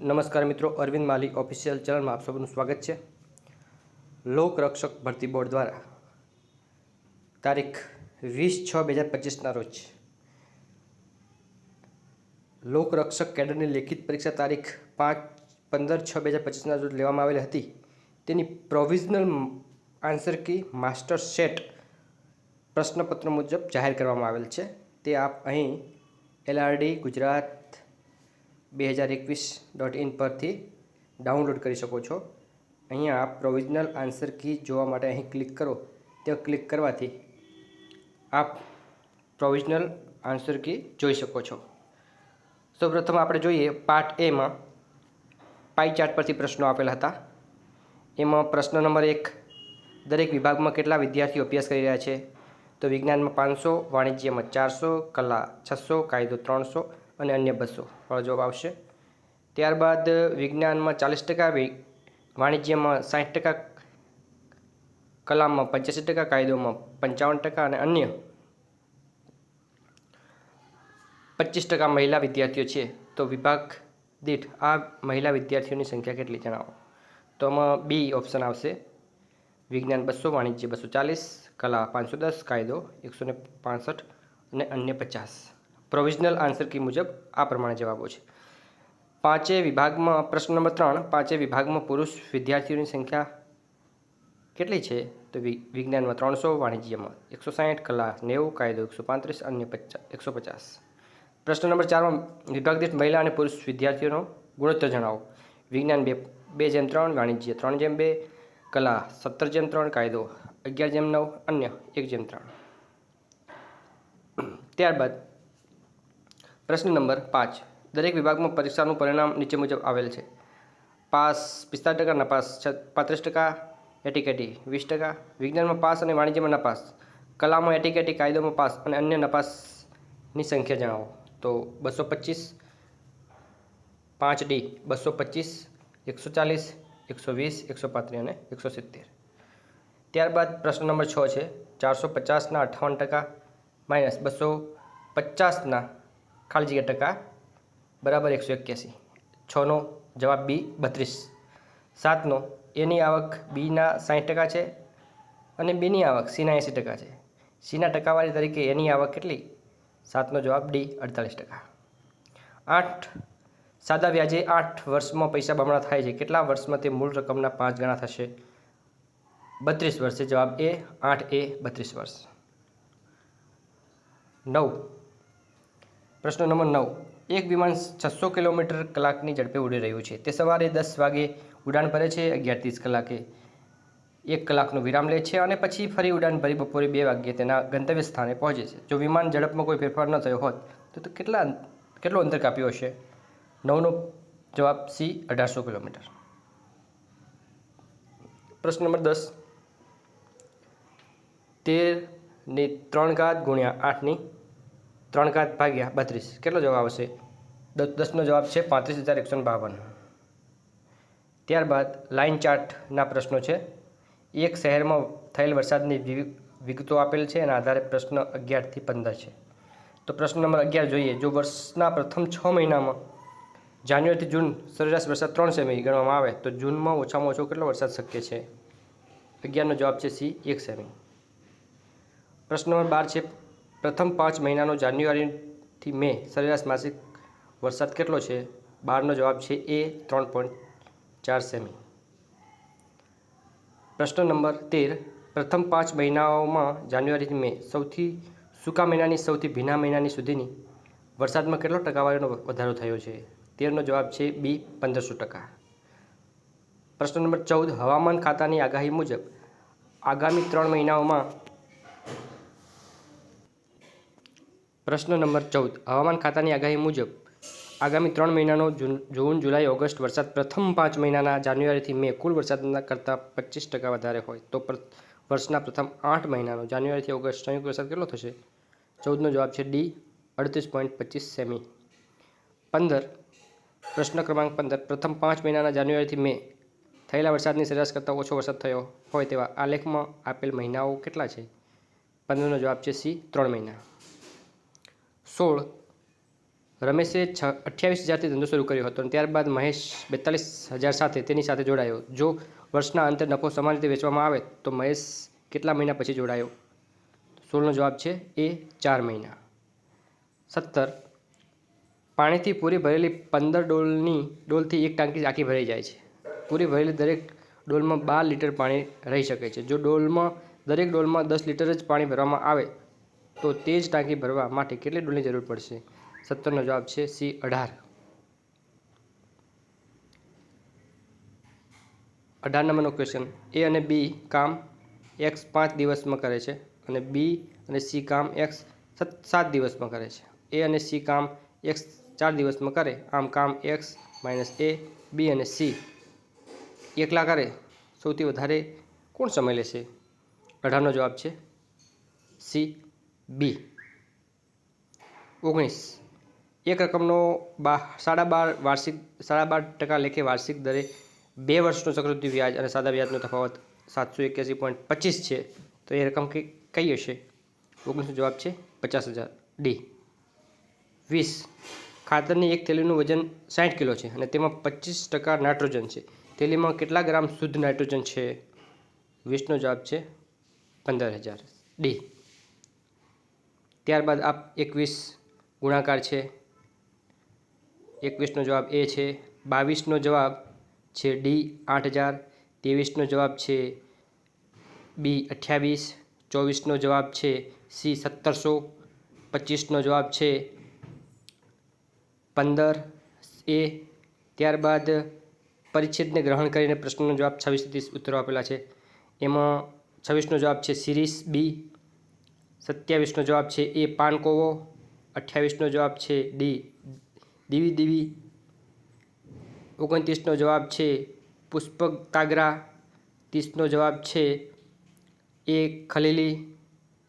નમસ્કાર મિત્રો, અરવિંદ માલી ઓફિશિયલ ચેનલમાં આપ સૌનું સ્વાગત છે. લોકરક્ષક ભરતી બોર્ડ દ્વારા તારીખ વીસ છ બે હજાર પચીસના રોજ લોકરક્ષક કેડરની લેખિત પરીક્ષા તારીખ પાંચ પંદર છ બે હજાર પચીસના રોજ લેવામાં આવેલી હતી. તેની provisional answer key master set પ્રશ્નપત્ર મુજબ જાહેર કરવામાં આવેલ છે. તે આપ અહીં એલઆરડી ગુજરાત બે હજાર એકવીસ ડોટ ઇન પરથી ડાઉનલોડ કરી શકો છો. અહીંયા આપ પ્રોવિઝનલ આન્સર કી જોવા માટે અહીં ક્લિક કરો. તે ક્લિક કરવાથી આપ પ્રોવિઝનલ આન્સર કી જોઈ શકો છો. સૌપ્રથમ આપણે જોઈએ પાર્ટ એમાં પાઈ ચાર્ટ પરથી પ્રશ્નો આપેલા હતા. એમાં પ્રશ્ન નંબર એક, દરેક વિભાગમાં કેટલા વિદ્યાર્થીઓ અભ્યાસ કરી રહ્યા છે? તો વિજ્ઞાનમાં પાંચસો, વાણિજ્યમાં ચારસો, કલા છસો, કાયદો ત્રણસો અને અન્ય બસો વાળો જવાબ આવશે. ત્યારબાદ વિજ્ઞાનમાં ચાલીસ ટકા વાણિજ્યમાં સાઠ ટકા કલામાં પંચ્યાસી ટકા, કાયદોમાં પંચાવન ટકા અને અન્ય પચીસ ટકા મહિલા વિદ્યાર્થીઓ છે. તો વિભાગ દીઠ આ મહિલા વિદ્યાર્થીઓની સંખ્યા કેટલી જણાવો? તો આમાં બી ઓપ્શન આવશે. વિજ્ઞાન બસો, વાણિજ્ય બસો ચાલીસ, કલા પાંચસો દસ, કાયદો એકસો ને અને અન્ય પચાસ. પ્રોવિઝનલ આન્સર કી મુજબ આ પ્રમાણે જવાબો છે. પાંચે વિભાગમાં, પ્રશ્ન નંબર ત્રણ, પાંચે વિભાગમાં પુરુષ વિદ્યાર્થીઓની સંખ્યા કેટલી છે? તો વિજ્ઞાનમાં ત્રણસો, વાણિજ્યમાં એકસો સાહીઠ, કલા નેવું, કાયદો એકસો પાંત્રીસ, અન્ય પચાસ એકસો પચાસ. પ્રશ્ન નંબર ચારમાં, વિભાગ દીઠ મહિલા અને પુરુષ વિદ્યાર્થીઓનો ગુણોત્તર જણાવો. વિજ્ઞાન બે બે જેમ ત્રણ, વાણિજ્ય ત્રણ જેમ બે, કલા સત્તર જેમ ત્રણ, કાયદો અગિયાર જેમ નવ, અન્ય એક જેમ ત્રણ. ત્યારબાદ પ્રશ્ન નંબર પાંચ. દરેક વિભાગમાં પરીક્ષાનું પરિણામ નીચે મુજબ આવેલ છે. પાસ પિસ્તાલીસ ટકા, નપાસ પાંત્રીસ ટકા, એટીકેટી વીસ ટકા, વિજ્ઞાનમાં પાસ અને વાણિજ્યમાં નપાસ, કલામાં એટીકેટી, કાયદોમાં પાસ અને અન્ય નપાસની સંખ્યા જણાવો. તો બસો પચીસ, પાંચ ડી, બસો પચીસ, એકસો ચાલીસ, એકસો વીસ, એકસો પાંત્રીસ અને એકસો સિત્તેર. ત્યારબાદ પ્રશ્ન નંબર છ છે. ચારસો પચાસના અઠ્ઠાવન ટકા માઇનસ બસો પચાસના જગ્યા ટકા બરાબર એકસો એક્યાસી. છનો જવાબ બી બત્રીસ. સાતનો એની આવક બીના સાઠ ટકા છે અને બીની આવક સીના એંસી ટકા છે. સીના ટકાવારી તરીકે એની આવક કેટલી? સાતનો જવાબ ડી અડતાલીસ ટકા. આઠ સાદા વ્યાજે આઠ વર્ષમાં પૈસા બમણા થાય છે. કેટલા વર્ષમાં તે મૂળ રકમના પાંચ ગણા થશે? બત્રીસ વર્ષે જવાબ એ, આઠ એ, બત્રીસ વર્ષ. નવ પ્રશ્ન નંબર નવ. એક વિમાન છસો કિલોમીટર કલાકની ઝડપે ઉડી રહ્યું છે. તે સવારે દસ વાગે ઉડાન ભરે છે, અગિયાર ત્રીસ કલાકે. એક કલાકનો વિરામ લે છે અને પછી ફરી ઉડાન ભરી બપોરે બે વાગ્યે તેના ગંતવ્ય સ્થાને પહોંચે છે. જો વિમાન ઝડપમાં કોઈ ફેરફાર ન થયો હોત, તો કેટલા કેટલો અંતર કાપ્યો હશે? નવનો જવાબ સી, અઢારસો કિલોમીટર. પ્રશ્ન નંબર દસ. તેરની ત્રણ ઘાત ગુણ્યા આઠની ત્રણ ઘાત ભાગ્યા, બત્રીસ. કેટલો જવાબ આવશે? દસનો જવાબ છે પાંત્રીસ હજાર એકસો બાવન. ત્યારબાદ લાઇન ચાર્ટના પ્રશ્નો છે. એક શહેરમાં થયેલ વરસાદની વિગતો આપેલ છે એના આધારે પ્રશ્ન અગિયારથી પંદર છે. તો પ્રશ્ન નંબર અગિયાર જોઈએ. જો વર્ષના પ્રથમ છ મહિનામાં જાન્યુઆરીથી જૂન સરેરાશ વરસાદ ત્રણ સેમી ગણવામાં આવે, તો જૂનમાં ઓછામાં ઓછો કેટલો વરસાદ શક્ય છે? અગિયારનો જવાબ છે સી, એક સેમી. પ્રશ્ન નંબર બાર છે પ્રથમ પાંચ મહિનાનો જાન્યુઆરીથી મે સરેરાશ માસિક વરસાદ કેટલો છે? બારનો જવાબ છે એ ત્રણ પોઈન્ટ ચાર સેમી. પ્રશ્ન નંબર તેર. પ્રથમ પાંચ મહિનાઓમાં જાન્યુઆરીથી મે સૌથી સૂકા મહિનાની સૌથી ભીના મહિનાની સુધીની વરસાદમાં કેટલો ટકાવારીનો વધારો થયો છે? તેરનો જવાબ છે બી પંદરસો ટકા. પ્રશ્ન નંબર ચૌદ. હવામાન ખાતાની આગાહી મુજબ આગામી ત્રણ મહિનાઓમાં પ્રશ્ન નંબર ચૌદ. હવામાન ખાતાની આગાહી મુજબ, આગામી ત્રણ મહિનાનો જૂન જુલાઈ, ઓગસ્ટ વરસાદ પ્રથમ પાંચ મહિનાના જાન્યુઆરીથી મે કુલ વરસાદના કરતાં પચીસ ટકા વધારે હોય. તો વર્ષના પ્રથમ આઠ મહિનાનો, જાન્યુઆરીથી ઓગસ્ટ સંયુક્ત વરસાદ કેટલો થશે? ચૌદનો જવાબ છે ડી, અડત્રીસ પોઈન્ટ પચીસ સેમી. પંદર, પ્રશ્ન ક્રમાંક પંદર. પ્રથમ પાંચ મહિનાના જાન્યુઆરીથી મે થયેલા વરસાદની સરેરાશ કરતાં ઓછો વરસાદ થયો હોય તેવા આલેખમાં આપેલ મહિનાઓ કેટલા છે? પંદરનો જવાબ છે સી, ત્રણ મહિના. સોળ રમેશે છ, અઠ્યાવીસ હજારથી ધંધો શરૂ કર્યો હતો અને ત્યારબાદ મહેશ બેતાલીસ હજાર સાથે તેની સાથે જોડાયો. જો વર્ષના અંતે નફો સમાન રીતે વેચવામાં આવે તો મહેશ કેટલા મહિના પછી જોડાયો? સોળનો જવાબ છે એ ચાર મહિના. સત્તર પાણીથી પૂરી ભરેલી પંદર ડોલની, ડોલથી એક ટાંકી આખી ભરાઈ જાય છે. પૂરી ભરેલી દરેક ડોલમાં બાર લીટર પાણી રહી શકે છે. જો ડોલમાં, દરેક ડોલમાં દસ લીટર જ પાણી ભરવામાં આવે તો તે જ ટાંકી ભરવા માટે કેટલી ડોલની જરૂર પડશે? સત્તરનો જવાબ છે સી અઢાર. અઢાર નંબરનો ક્વેશ્ચન એ અને બી કામ એક્સ પાંચ દિવસમાં કરે છે અને બી અને સી કામ એક્સ સાત દિવસમાં કરે છે. એ અને સી કામ એક્સ ચાર દિવસમાં કરે. આમ કામ એક્સ માઇનસ એ બી અને સી એકલા કરે સૌથી વધારે કોણ સમય લેશે? અઢારનો જવાબ છે સી બી. ઓગણીસ. એક રકમનો બા સાડા બાર વાર્ષિક, સાડા બાર ટકા લેખે વાર્ષિક દરે બે વર્ષનો ચક્રવૃદ્ધિ વ્યાજ અને સાદા વ્યાજનો તફાવત સાતસો એક્યાસી પોઈન્ટ પચીસ છે. તો એ રકમ કઈ હશે? ઓગણીસનો જવાબ છે પચાસ હજાર. ડી. વીસ. ખાતરની એક થેલીનું વજન સાઠ કિલો છે અને તેમાં પચીસ ટકા નાઇટ્રોજન છે. થેલીમાં કેટલા ગ્રામ શુદ્ધ નાઇટ્રોજન છે? વીસનો જવાબ છે પંદર હજાર. ડી. ત્યારબાદ આપ એકવીસ ગુણાકાર છે. એકવીસનો જવાબ એ છે. બાવીસનો જવાબ છે ડી આઠ હજાર. ત્રેવીસનો જવાબ છે બી અઠ્યાવીસ. ચોવીસનો જવાબ છે સી સત્તરસો. પચીસનો જવાબ છે પંદર. એ ત્યારબાદ પરિચ્છેદને ગ્રહણ કરીને પ્રશ્નનો જવાબ છવ્વીસ ત્રીસ ઉત્તરો આપેલા છે. એમાં છવ્વીસનો જવાબ છે સિરીસ બી સત્યાવીસનો જવાબ છે એ પાનકોવો, અઠ્યાવીસનો જવાબ છે ડી દીવી દીવી ઓગણત્રીસનો જવાબ છે પુષ્પક કાગરા ત્રીસનો જવાબ છે એ ખલીલી,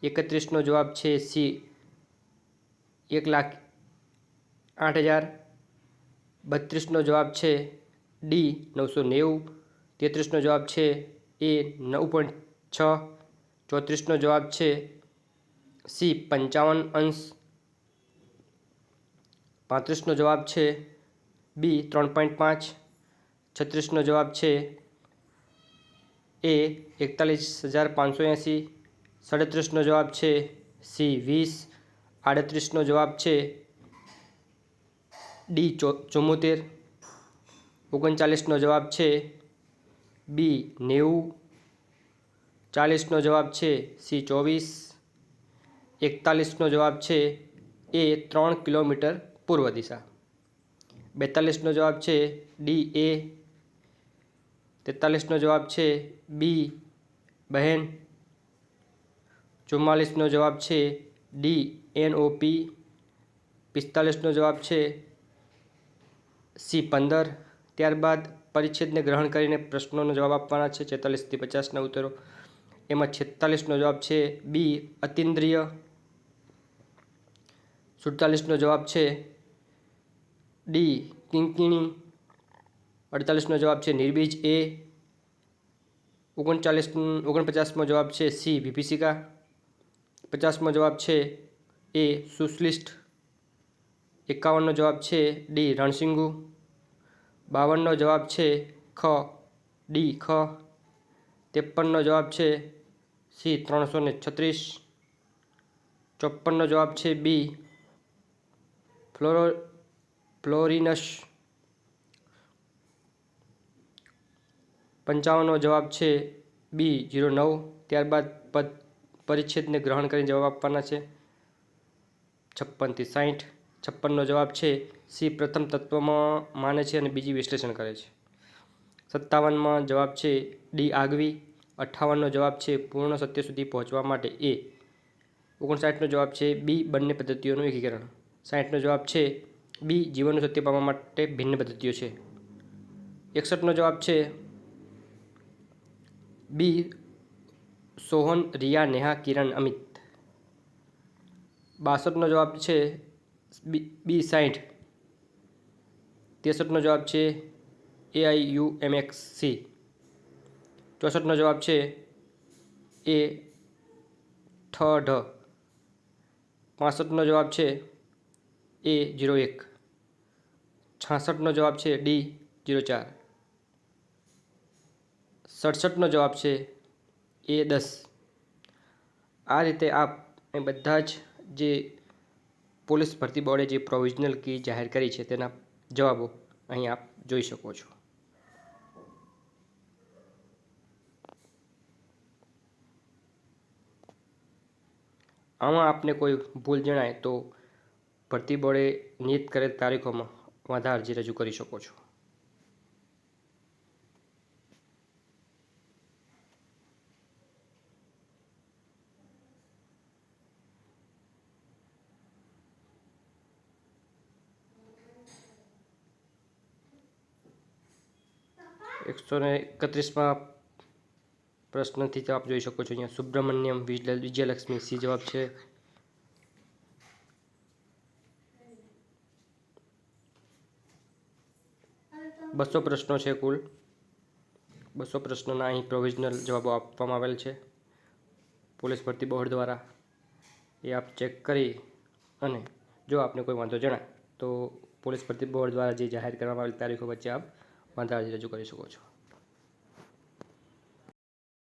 એકત્રીસનો જવાબ છે સી એક લાખ આઠ હજાર, બત્રીસનો જવાબ છે ડી નવસો નેવું, તેત્રીસનો જવાબ છે એ નવ પોઈન્ટ છ, ચોત્રીસનો જવાબ છે સી પંચાવન અંશ. પાંત્રીસનો જવાબ છે બી ત્રણ પોઈન્ટ પાંચ. છત્રીસનો જવાબ છે એ એકતાલીસ હજાર પાંચસો એંસી સાડત્રીસનો જવાબ છે સી વીસ. આડત્રીસનો જવાબ છે ડી ચો ચુમ્મોતેર ઓગણચાલીસનો જવાબ છે બી નેવું. ચાલીસનો જવાબ છે સી ચોવીસ. એકતાલીસનો જવાબ છે એ ત્રણ કિલોમીટર પૂર્વ દિશા. બેતાલીસનો જવાબ છે ડી એ. તેતાલીસનો જવાબ છે બી, બહેન. ચુમ્માલીસનો જવાબ છે ડી, એન, ઓ, પી. પિસ્તાલીસનો જવાબ છે સી, પંદર. ત્યારબાદ પરિચ્છેદને ગ્રહણ કરીને પ્રશ્નોનો જવાબ આપવાના છે. છેતાલીસથી પચાસના ઉત્તરો એમાં છેતાલીસનો જવાબ છે બી, અતિન્દ્રિય. સુડતાલીસનો જવાબ છે ડી કિંકિણી. અડતાલીસનો જવાબ છે નિર્બીજ એ. ઓગણચાલીસ, ઓગણપચાસમો જવાબ છે સી વિભીષિકા પચાસમો જવાબ છે એ સુશ્લિષ્ટ. એકાવનનો જવાબ છે ડી રણસિંગુ. બાવનનો જવાબ છે ખ ડી ખ. ત્રેપનનો જવાબ છે સી ત્રણસો છત્રીસ. ચોપનનો જવાબ છે બી ફ્લોરો ફ્લોરિનસ પંચાવનનો જવાબ છે બી, જીરો નવ. ત્યારબાદ પદ, પરિચ્છેદને ગ્રહણ કરીને જવાબ આપવાના છે છપ્પનથી સાઠ છપ્પનનો જવાબ છે સી, પ્રથમ તત્વમાં માને છે અને બીજી વિશ્લેષણ કરે છે. સત્તાવનમાં જવાબ છે ડી, આગવી. અઠ્ઠાવનનો જવાબ છે પૂર્ણ સત્ય સુધી પહોંચવા માટે એ. ઓગણસાઠનો જવાબ છે બી, બંને પદ્ધતિઓનું એકીકરણ. સાઠનો જવાબ છે બી, જીવનનું સત્ય પામવા માટે ભિન્ન પદ્ધતિઓ છે. એકસઠનો જવાબ છે બી, સોહન, રિયા, નેહા, કિરણ, અમિત. બાસઠનો જવાબ છે બી બી સાઠ ત્રેસઠનો જવાબ છે A I U M X C ચોસઠનો જવાબ છે એ ઠ ઢ પાસઠનો જવાબ છે એ જીરો એક. છાસઠનો જવાબ છે ડી જીરો ચાર. સડસઠનો જવાબ છે એ દસ. આ રીતે આપ એ બધા જ જે પોલીસ ભરતી બોર્ડે જે પ્રોવિઝનલ કી જાહેર કરી છે તેના જવાબો અહીં આપ જોઈ શકો છો. આમાં આપને કોઈ ભૂલ જણાય તો ભરતી બોર્ડે નિયત કરેલ તારીખોમાં વાંધા અરજી રજૂ કરી શકો છો. એકસો ને એકત્રીસમાં પ્રશ્નથી આપ જોઈ શકો છો અહીંયા સુબ્રમણ્યમ વિજય વિજયલક્ષ્મી સી જવાબ છે. બસો પ્રશ્નો છે કુલ. બસો પ્રશ્નોના અહીં પ્રોવિઝનલ જવાબો આપવામાં આવેલ છે. પોલીસ ભરતી બોર્ડ દ્વારા એ આપ ચેક કરી અને જો આપને કોઈ વાંધો જણાય, તો પોલીસ ભરતી બોર્ડ દ્વારા જે જાહેર કરવામાં આવેલી તારીખો વચ્ચે આપ વાંધા રજૂ કરી શકો છો.